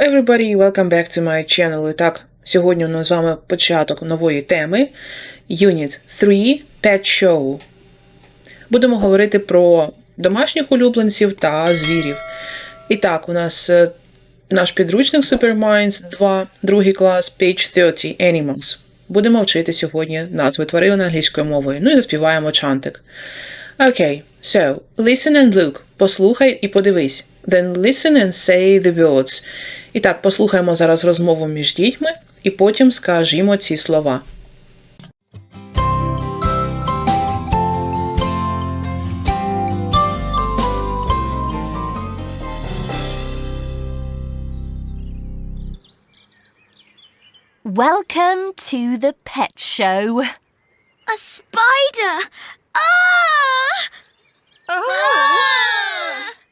everybody, welcome back to my channel. І так, сьогодні у нас з вами початок нової теми Unit 3 Pet Show. Будемо говорити про домашніх улюбленців та звірів. І так, у нас е, наш підручник Superminds 2, другий клас, page 30 Animals. Будемо вчити сьогодні назви тварин англійською мовою. Ну і заспіваємо чантик. Okay, so listen and look. Послухай і подивись. Then listen and say the words. І так, послухаємо зараз розмову між дітьми, і потім скажімо ці слова. Welcome to the pet show. A spider! Ah! Ah!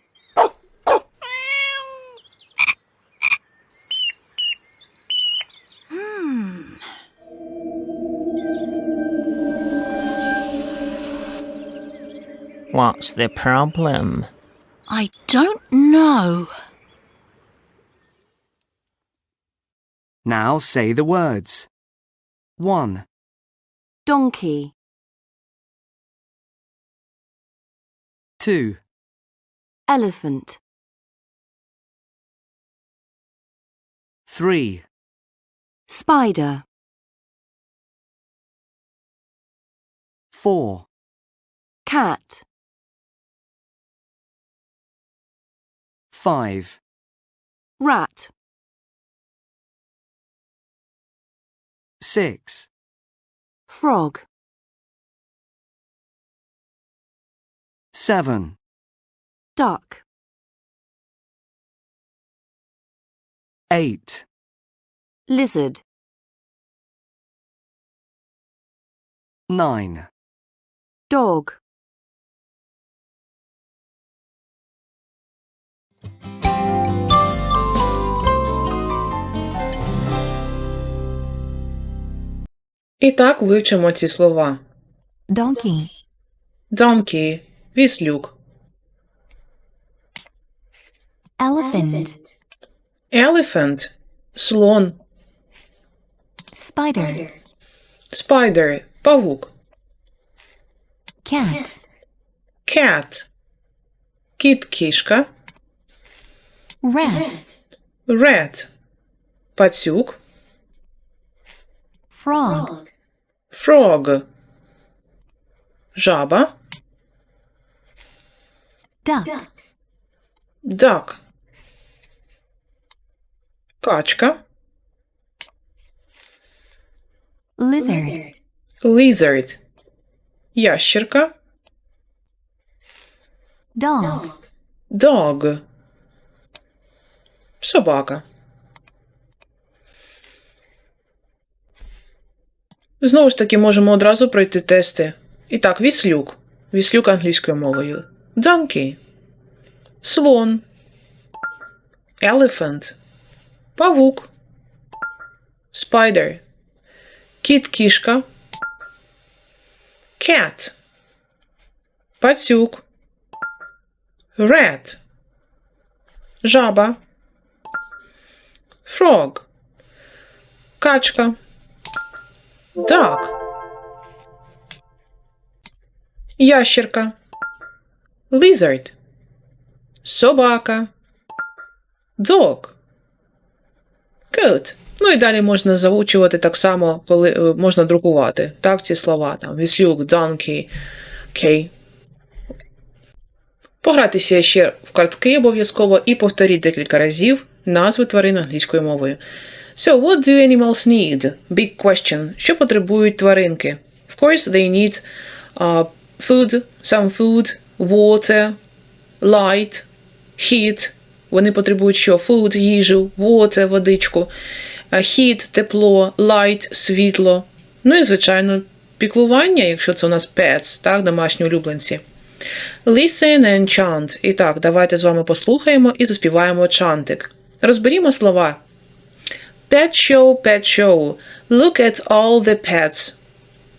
What's the problem? I don't know. Now say the words. 1, Donkey, 2, elephant, 3, spider, 4, cat, 5, rat, 6, frog, 7, duck, 8, lizard, 9, dog. І так вивчимо ці слова. donkey, Donkey – віслюк. elephant, Elephant – слон. spider, Spider – павук. cat, Cat – кіт кішка. rat, Rat – пацюк. frog, Frog – жаба. duck, Duck – качка. lizard, Lizard – ящерка. dog, Dog – Собака. Знову ж таки, можемо одразу пройти тести. І так, віслюк. Віслюк англійською мовою. Donkey. Слон. Elephant. Павук. Spider. Кіт-кішка. Cat. Пацюк. Rat. Жаба. Frog. Качка. Duck. Ящерка. Lizard. Собака. Dog. Good. Ну і далі можна заучувати так само, коли е, можна друкувати. Так, ці слова. Там віслюк, donkey, окей. Погратися ще в картки обов'язково і повторіть декілька разів назви тварин англійською мовою. So, what do animals need? Big question. Що потребують тваринки? Of course, they need uh, food, some food, water, light, heat. Вони потребують що? Food, їжу, water, водичку, uh, heat, тепло, light, світло. Ну і, звичайно, піклування, якщо це у нас pets, так, домашні улюбленці. Listen and chant. І так, давайте з вами послухаємо і заспіваємо чантик. Розберімо слова. Pet show, pet show. Look at all the pets.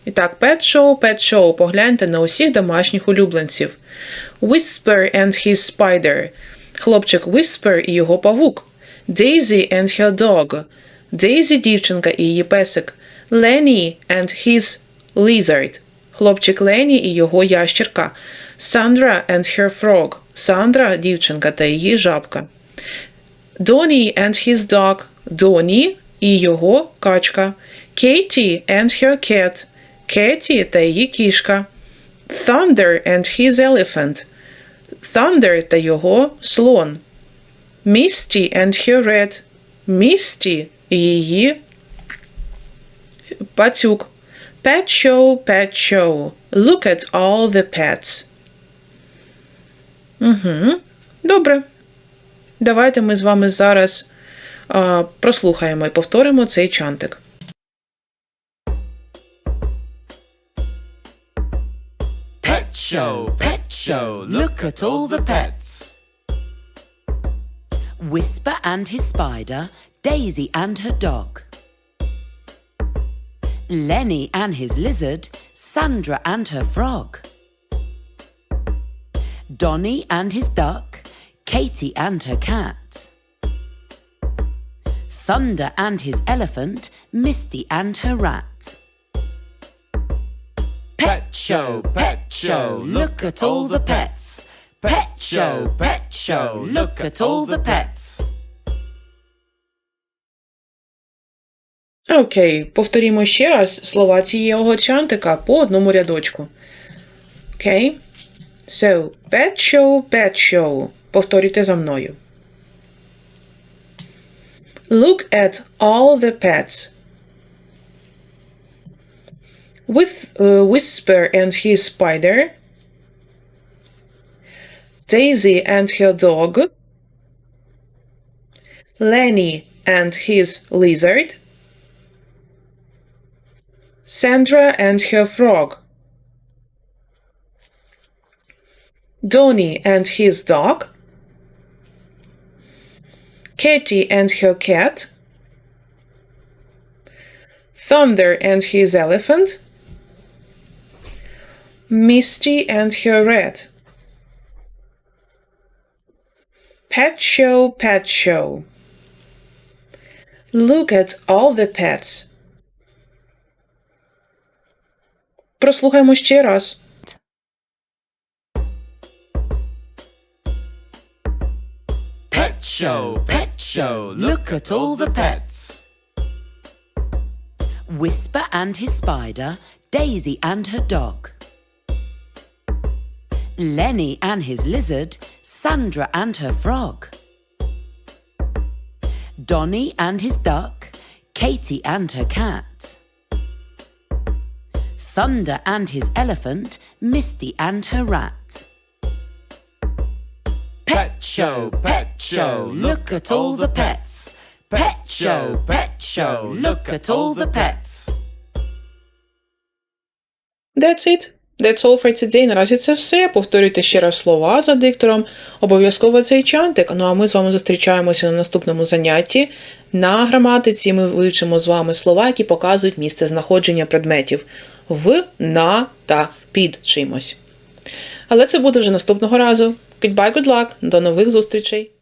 І так, pet show, pet show. Погляньте на усіх домашніх улюбленців. Whisper and his spider. Хлопчик Whisper і його павук. Daisy and her dog. Daisy дівчинка і її песик. Lenny and his lizard. Хлопчик Лені і його ящерка. Sandra and her frog. Сандра дівчинка та її жабка. Donny and his dog. Доні і його качка. Katie and her cat. Кеті та її кішка. Thunder and his elephant. Thunder та його слон. Misty and her rat. Misty і її пацюк. Pet show, pet show. Look at all the pets. Угу. Добре. Давайте ми з вами зараз а, прослухаємо і повторимо цей чантик. Pet show, pet show, look at all the pets. Whisper and his spider, Daisy and her dog. Lenny and his lizard, Sandra and her frog. Donny and his duck, Katie and her cat. Thunder and his elephant, Misty and her rat. Pet show, pet show, look at all the pets. Pet show, pet show, look at all the pets. Окей, повторімо ще раз слова цього чантика по одному рядочку. Окей? So, pet show, pet show. Повторюйте за мною. Look at all the pets. With uh, Whisper and his spider. Daisy and her dog. Lenny and his lizard. Sandra and her frog. Donny and his dog. Katie and her cat. Thunder and his elephant. Misty and her rat. Pet show, pet show. Look at all the pets. Прослухаймо ще раз. Show, pet show, look at all the pets. Whisper and his spider, Daisy and her dog. Lenny and his lizard, Sandra and her frog. Donny and his duck, Katie and her cat. Thunder and his elephant, Misty and her rat. Show, pet show, look at all the pets. Pet show, pet show, look at all the pets. That's it. That's all for today. Наразі це все. Повторюйте ще раз слова за диктором. Обов'язково цей чантик. Ну а ми з вами зустрічаємося на наступному занятті. На граматиці ми вивчимо з вами слова, які показують місце знаходження предметів в, на та під чимось. Але це буде вже наступного разу. Goodbye, good luck. До нових зустрічей!